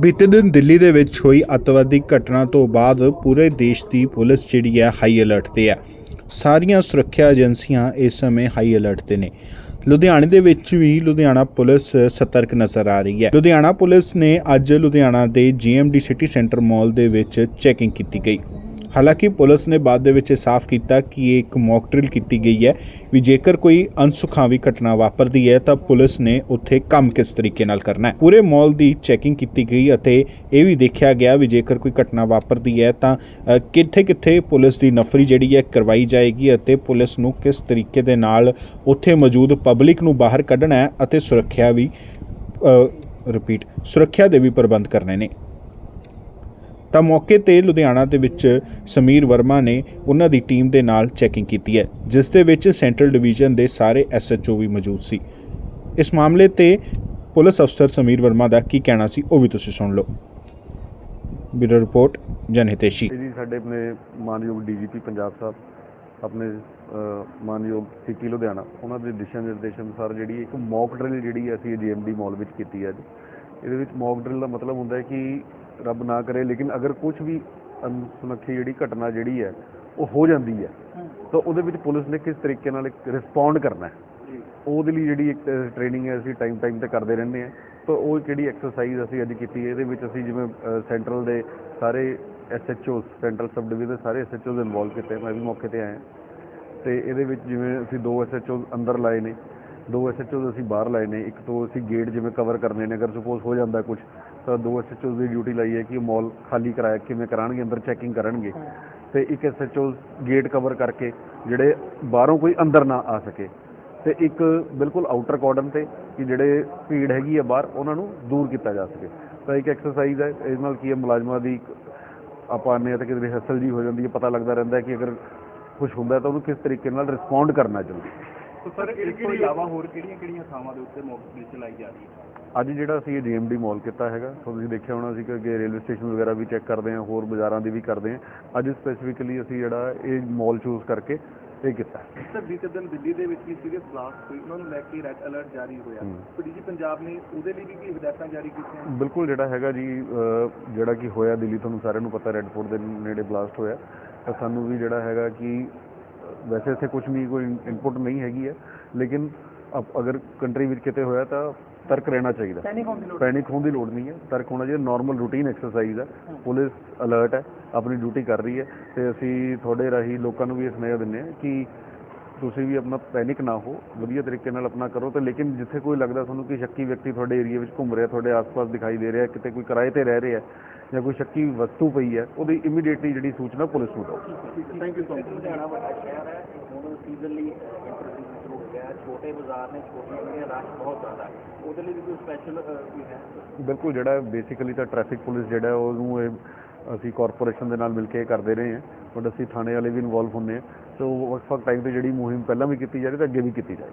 ਬੀਤੇ ਦਿਨ ਦਿੱਲੀ ਦੇ ਵਿੱਚ ਹੋਈ ਅੱਤਵਾਦੀ ਘਟਨਾ ਤੋਂ ਬਾਅਦ ਪੂਰੇ ਦੇਸ਼ ਦੀ ਪੁਲਿਸ ਜਿਹੜੀ ਹੈ ਹਾਈ ਅਲਰਟ ਤੇ ਹੈ। ਸਾਰੀਆਂ ਸੁਰੱਖਿਆ ਏਜੰਸੀਆਂ ਇਸ ਸਮੇਂ ਹਾਈ ਅਲਰਟ ਤੇ ਨੇ। ਲੁਧਿਆਣੇ ਦੇ ਵਿੱਚ ਵੀ ਲੁਧਿਆਣਾ ਪੁਲਿਸ ਸਤਰਕ ਨਜ਼ਰ ਆ ਰਹੀ ਹੈ। ਲੁਧਿਆਣਾ ਪੁਲਿਸ ਨੇ ਅੱਜ ਲੁਧਿਆਣਾ ਦੇ ਜੀਐਮਡੀ ਸਿਟੀ ਸੈਂਟਰ ਮਾਲ ਦੇ ਵਿੱਚ ਚੈਕਿੰਗ ਕੀਤੀ ਗਈ। ਹਾਲਾਂਕਿ ਪੁਲਿਸ ਨੇ ਬਾਅਦ ਦੇ ਵਿੱਚ ਇਹ ਸਾਫ਼ ਕੀਤਾ ਕਿ ਇਹ ਇੱਕ ਮੌਕ ਡਰਿਲ ਕੀਤੀ ਗਈ ਹੈ ਵੀ ਜੇਕਰ ਕੋਈ ਅਨਸੁਖਾਵੀ ਘਟਨਾ ਵਾਪਰਦੀ ਹੈ ਤਾਂ ਪੁਲਿਸ ਨੇ ਉੱਥੇ ਕੰਮ ਕਿਸ ਤਰੀਕੇ ਨਾਲ ਕਰਨਾ ਹੈ। ਪੂਰੇ ਮਾਲ ਦੀ ਚੈਕਿੰਗ ਕੀਤੀ ਗਈ ਅਤੇ ਇਹ ਵੀ ਦੇਖਿਆ ਗਿਆ ਵੀ ਜੇਕਰ ਕੋਈ ਘਟਨਾ ਵਾਪਰਦੀ ਹੈ ਤਾਂ ਕਿੱਥੇ-ਕਿੱਥੇ ਪੁਲਿਸ ਦੀ ਨਫਰੀ ਜਿਹੜੀ ਹੈ ਕਰਵਾਈ ਜਾਏਗੀ ਅਤੇ ਪੁਲਿਸ ਨੂੰ ਕਿਸ ਤਰੀਕੇ ਦੇ ਨਾਲ ਉੱਥੇ ਮੌਜੂਦ ਪਬਲਿਕ ਨੂੰ ਬਾਹਰ ਕੱਢਣਾ ਹੈ ਅਤੇ ਸੁਰੱਖਿਆ ਵੀ ਰਿਪੀਟ ਸੁਰੱਖਿਆ ਦੇ ਵੀ ਪ੍ਰਬੰਧ ਕਰਨੇ ਨੇ। ਤਾਂ ਮੌਕੇ ਤੇ ਲੁਧਿਆਣਾ ਦੇ ਵਿੱਚ ਸਮੀਰ ਵਰਮਾ ਨੇ ਉਹਨਾਂ ਦੀ ਟੀਮ ਦੇ ਨਾਲ ਚੈਕਿੰਗ ਕੀਤੀ ਹੈ, ਜਿਸ ਦੇ ਵਿੱਚ ਸੈਂਟਰਲ ਡਿਵੀਜ਼ਨ ਦੇ ਸਾਰੇ ਐਸਐਚਓ ਵੀ ਮੌਜੂਦ ਸੀ। ਇਸ ਮਾਮਲੇ ਤੇ ਪੁਲਿਸ ਅਫਸਰ ਸਮੀਰ ਵਰਮਾ ਦਾ ਕੀ ਕਹਿਣਾ ਸੀ, ਉਹ ਵੀ ਤੁਸੀਂ ਸੁਣ ਲਓ। ਬਿਊਰੋ ਰਿਪੋਰਟ ਜਨਹਿਤੇਸ਼ੀ ਜੀ ਸਾਡੇ ਆਪਣੇ ਮਾਨਯੋਗ ਡੀਜੀਪੀ ਪੰਜਾਬ ਸਾਹਿਬ, ਆਪਣੇ ਮਾਨਯੋਗ ਸਿਟੀ ਲੁਧਿਆਣਾ, ਉਹਨਾਂ ਦੇ ਦਿਸ਼ਾ ਨਿਰਦੇਸ਼ ਅਨੁਸਾਰ ਜਿਹੜੀ ਇੱਕ ਮੌਕ ਡਰਿਲ ਜਿਹੜੀ ਅਸੀਂ ਜੀਐਮਡੀ ਮਾਲ ਵਿੱਚ ਕੀਤੀ ਹੈ ਅੱਜ। ਇਹਦੇ ਵਿੱਚ ਮੌਕ ਡਰਿਲ ਦਾ ਮਤਲਬ ਹੁੰਦਾ ਹੈ ਕਿ ਰੱਬ ਨਾ ਕਰੇ ਲੇਕਿਨ ਅਗਰ ਕੁਝ ਵੀ ਅਨਸੁਖੀ ਜਿਹੜੀ ਘਟਨਾ ਜਿਹੜੀ ਹੈ ਉਹ ਹੋ ਜਾਂਦੀ ਹੈ ਤਾਂ ਉਹਦੇ ਵਿੱਚ ਪੁਲਿਸ ਨੇ ਕਿਸ ਤਰੀਕੇ ਨਾਲ ਰਿਸਪੌਂਡ ਕਰਨਾ ਹੈ? ਉਹਦੇ ਲਈ ਜਿਹੜੀ ਇੱਕ ਟ੍ਰੇਨਿੰਗ ਹੈ ਅਸੀਂ ਟਾਈਮ ਟਾਈਮ ਤੇ ਕਰਦੇ ਰਹਿੰਦੇ ਹਾਂ। ਤਾਂ ਉਹ ਜਿਹੜੀ ਐਕਸਰਸਾਈਜ਼ ਅਸੀਂ ਅੱਜ ਕੀਤੀ ਹੈ ਇਹਦੇ ਵਿੱਚ ਅਸੀਂ ਜਿਵੇਂ ਸੈਂਟਰਲ ਦੇ ਸਾਰੇ ਐਸਐਚਓ ਸੈਂਟਰਲ ਸਬ ਡਿਵੀਜ਼ਨ ਦੇ ਸਾਰੇ ਐਸਐਚਓਜ਼ ਇਨਵੋਲਵ ਕੀਤੇ ਮੈਂ ਵੀ ਮੌਕੇ ਤੇ ਆਇਆ। ਤੇ ਇਹਦੇ ਵਿੱਚ ਜਿਵੇਂ ਅਸੀਂ ਦੋ ਐਸਐਚਓ ਅੰਦਰ ਲਾਏ ਨੇ ਦੋ ਐਸਐਚਓ ਅਸੀਂ ਬਾਹਰ ਲਾਏ ਨੇ ਇੱਕ ਤੋਂ ਅਸੀਂ ਗੇਟ ਜਿਵੇਂ ਕਵਰ ਕਰਨੇ ਨੇ ਅਗਰ ਸਪੋਜ਼ ਹੋ ਜਾਂਦਾ ਕੁਝ ਤਾਂ ਦੋ ਐਸਐਚਓ ਦੀ ਡਿਊਟੀ ਲਾਈ ਹੈ ਕਿ ਮਾਲ ਖਾਲੀ ਕਰਾਇਆ ਕਿਵੇਂ ਕਰਾਣਗੇ ਅੰਦਰ ਚੈਕਿੰਗ ਕਰਨਗੇ। ਤੇ ਇੱਕ ਐਸਐਚਓ ਗੇਟ ਕਵਰ ਕਰਕੇ ਜਿਹੜੇ ਬਾਹਰੋਂ ਕੋਈ ਅੰਦਰ ਨਾ ਆ ਸਕੇ। ਤੇ ਇੱਕ ਬਿਲਕੁਲ ਆਊਟਰ ਕਾਰਡਨ ਤੇ ਕਿ ਜਿਹੜੇ ਭੀੜ ਹੈਗੀ ਆ ਬਾਹਰ ਉਹਨਾਂ ਨੂੰ ਦੂਰ ਕੀਤਾ ਜਾ ਸਕੇ। ਤਾਂ ਇੱਕ ਐਕਸਰਸਾਈਜ਼ ਹੈ ਇਸ ਨਾਲ ਕੀ ਹੈ ਮੁਲਾਜ਼ਮਾਂ ਦੀ ਆਪਾਂ ਨੇ ਤਾਂ ਕਿਤੇ ਰਿਹਰਸਲ ਜੀ ਹੋ ਜਾਂਦੀ ਹੈ ਪਤਾ ਲੱਗਦਾ ਰਹਿੰਦਾ ਹੈ ਕਿ ਅਗਰ ਕੁਝ ਹੁੰਦਾ ਤਾਂ ਉਹਨੂੰ ਕਿਸ ਤਰੀਕੇ ਨਾਲ ਰਿਸਪੌਂਡ ਕਰਨਾ ਚਾਹੀਦਾ ਸਰ ਇਸ ਤੋਂ ਇਲਾਵਾ ਹੋਰ ਕਿਹੜੀਆਂ ਕਿਹੜੀਆਂ ਥਾਵਾਂ ਦੇ ਉੱਤੇ ਮੌਕ ਡਰਿਲ ਚਲਾਈ ਜਾ ਰਹੀ ਹੈ? ਅੱਜ ਜਿਹੜਾ ਅਸੀਂ ਇਹ ਜੀਐਮਡੀ ਮਾਲ ਕੀਤਾ ਹੈਗਾ ਸੋ ਤੁਸੀਂ ਦੇਖਿਆ ਹੋਣਾ ਸੀ ਕਿ ਅੱਗੇ ਰੇਲਵੇ ਸਟੇਸ਼ਨ ਵਗੈਰਾ ਵੀ ਚੈੱਕ ਕਰਦੇ ਹਾਂ ਹੋਰ ਬਾਜ਼ਾਰਾਂ ਦੀ ਵੀ ਕਰਦੇ ਹਾਂ ਅੱਜ ਸਪੈਸੀਫਿਕਲੀ ਅਸੀਂ ਜਿਹੜਾ ਇਹ ਮਾਲ ਚੂਜ਼ ਕਰਕੇ ਇਹ ਕੀਤਾ। ਸਰ ਬੀਤੇ ਦਿਨ ਦਿੱਲੀ ਦੇ ਵਿੱਚ ਵੀ ਸੀਰੀਅਸ ਬਲਾਸਟ ਹੋਈ ਉਹਨਾਂ ਨੂੰ ਲੈ ਕੇ ਰੈੱਡ ਅਲਰਟ ਜਾਰੀ ਹੋਇਆ। ਹੂੰ। ਡੀਜੀ ਪੰਜਾਬ ਨੇ ਉਹਦੇ ਲਈ ਵੀ ਕੀ ਹਦਾਇਤਾਂ ਜਾਰੀ ਕੀਤੀਆਂ? ਬਿਲਕੁਲ ਜਿਹੜਾ ਹੈਗਾ ਜੀ ਜਿਹੜਾ ਕਿ ਹੋਇਆ ਦਿੱਲੀ ਤੁਹਾਨੂੰ ਸਾਰਿਆਂ ਨੂੰ ਪਤਾ ਰੈੱਡ ਫੋਰਟ ਦੇ ਨੇੜੇ ਬਲਾਸਟ ਹੋਇਆ। ਤਾਂ ਸਾਨੂੰ ਵੀ ਜਿਹੜਾ ਹੈਗਾ ਕਿ ਵੈਸੇ ਇੱਥੇ ਕੁਝ ਵੀ ਕੋਈ ਇਨਪੁਟ ਨਹੀਂ ਹੈਗੀ ਹੈ ਲੇਕਿਨ ਅਪ- ਅਗਰ ਕੰਟਰੀ ਵਿੱਚ ਕਿਤੇ ਹੋਇਆ ਤਾਂ ਤਰਕ ਰਹਿਣਾ ਚਾਹੀਦਾ ਪੈਨਿਕ ਹੋਣ ਦੀ ਲੋੜ ਪੈਨਿਕ ਹੋਣ ਦੀ ਲੋੜ ਨਹੀਂ ਹੈ ਤਰਕ ਹੋਣਾ ਚਾਹੀਦਾ ਨਾਰਮਲ ਰੂਟੀਨ ਐਕਸਰਸਾਈਜ਼ ਹੈ ਪੁਲਿਸ ਅਲਰਟ ਹੈ ਆਪਣੀ ਡਿਊਟੀ ਕਰ ਰਹੀ ਹੈ ਤੇ ਅਸੀਂ ਤੁਹਾਡੇ ਰਾਹੀਂ ਲੋਕਾਂ ਨੂੰ ਵੀ ਇਹ ਸੁਨੇਹਾ ਦਿੰਦੇ ਹਾਂ ਕਿ ਤੁਸੀਂ ਵੀ ਆਪਣਾ ਪੈਨਿਕ ਨਾ ਹੋ ਵਧੀਆ ਤਰੀਕੇ ਨਾਲ ਆਪਣਾ ਕਰੋ ਤੇ ਲੇਕਿਨ ਜਿੱਥੇ ਕੋਈ ਲੱਗਦਾ ਤੁਹਾਨੂੰ ਕਿ ਸ਼ੱਕੀ ਵਿਅਕਤੀ ਤੁਹਾਡੇ ਏਰੀਆ ਵਿੱਚ ਘੁੰਮ ਰਿਹਾ ਤੁਹਾਡੇ ਆਸ-ਪਾਸ ਦਿਖਾਈ ਦੇ ਰਿਹਾ ਕਿਤੇ ਕੋਈ ਕਿਰਾਏ ਤੇ ਰਹਿ ਰਿਹਾ ਜਾਂ ਕੋਈ ਸ਼ੱਕੀ ਵਸਤੂ ਪਈ ਹੈ ਉਹਦੀ ਇਮੀਡੀਏਟਲੀ ਜਿਹੜੀ ਸੂਚਨਾ ਪੁਲਿਸ ਨੂੰ ਦਿਓ। Thank you so much Ludhiana ਵੱਡਾ ਸ਼ਹਿਰ ਹੈ ਹੁਣ ਸੀਜ਼ਨ ਲਈ ਇੰਟਰਵਿਊ ਹੋ ਗਿਆ ਛੋਟੇ ਬਾਜ਼ਾਰ ਨੇ ਛੋਟੀਆਂ ਜਿਹੜੀਆਂ ਰਸ਼ ਬਹੁਤ ਜ਼ਿਆਦਾ ਹੈ। ਉਹਦੇ ਲਈ ਵੀ ਕੋਈ ਸਪੈਸ਼ਲ ਕੋਈ ਹੈ? ਬਿਲਕੁਲ ਜਿਹੜਾ ਬੇਸਿਕਲੀ ਤਾਂ ਟ੍ਰੈਫਿਕ ਪੁਲਿਸ ਜਿਹੜਾ ਉਹਨੂੰ ਇਹ ਅਸੀਂ ਕਾਰਪੋਰੇਸ਼ਨ ਦੇ ਨਾਲ ਮਿਲ ਕੇ ਕਰਦੇ ਰਹੇ ਹਾਂ ਬਟ ਅਸੀਂ ਥਾਣੇ ਵਾਲੇ ਵੀ ਇਨਵੋਲਵ ਹੁੰਦੇ ਹਾਂ। ਸੋ ਵਕਤ ਟਾਈਮ ਤੇ ਜਿਹੜੀ ਮੁਹਿੰਮ ਪਹਿਲਾਂ ਵੀ ਕੀਤੀ ਜਾ ਰਹੀ ਤੇ ਅੱਗੇ ਵੀ ਕੀਤੀ ਜਾਏ